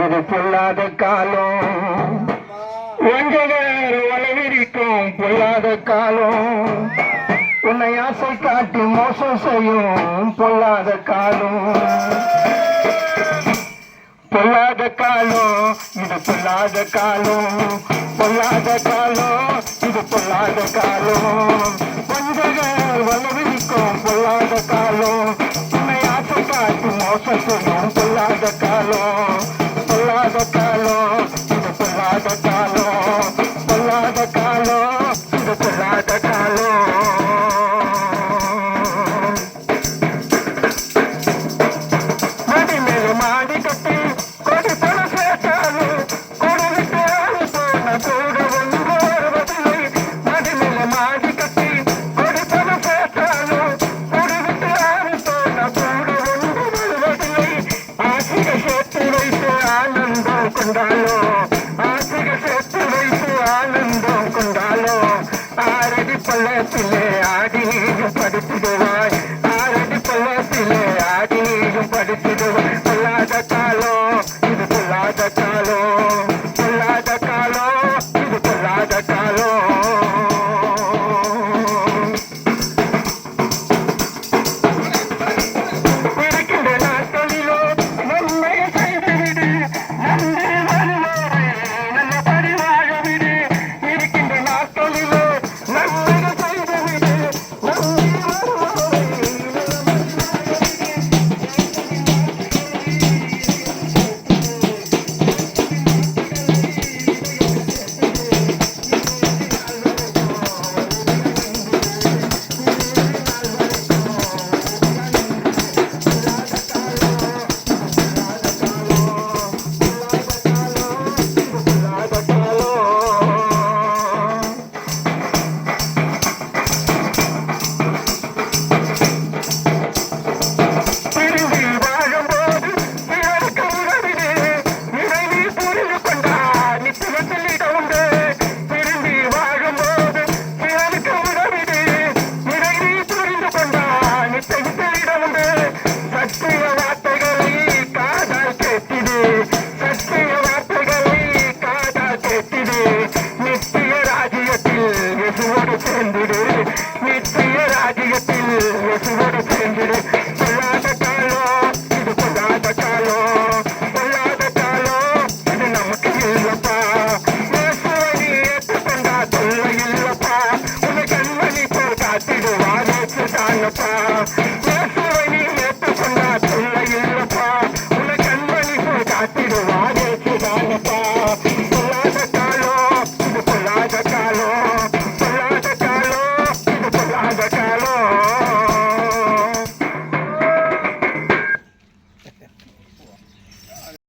இது பொல்லாத காலம். வஞ்சகர் வளவிரிக்கும் பொல்லாத காலம். உன்னை ஆசை காட்டி மோசம் செய்யும் பொல்லாத காலம். பொல்லாத காலம் இது பொல்லாத காலம். பொல்லாத காலம் இது பொல்லாத காலம். வந்தவர் வளவிரிக்கும் பொல்லாத காலம். உன்னை ஆசை காட்டி மோசம் செய்யும் பொல்லாத காலம். பொல்லாத ஆரடி அதிகத்தில் வசுவோடு சேர்ந்திடும் சொல்லாத தாழோ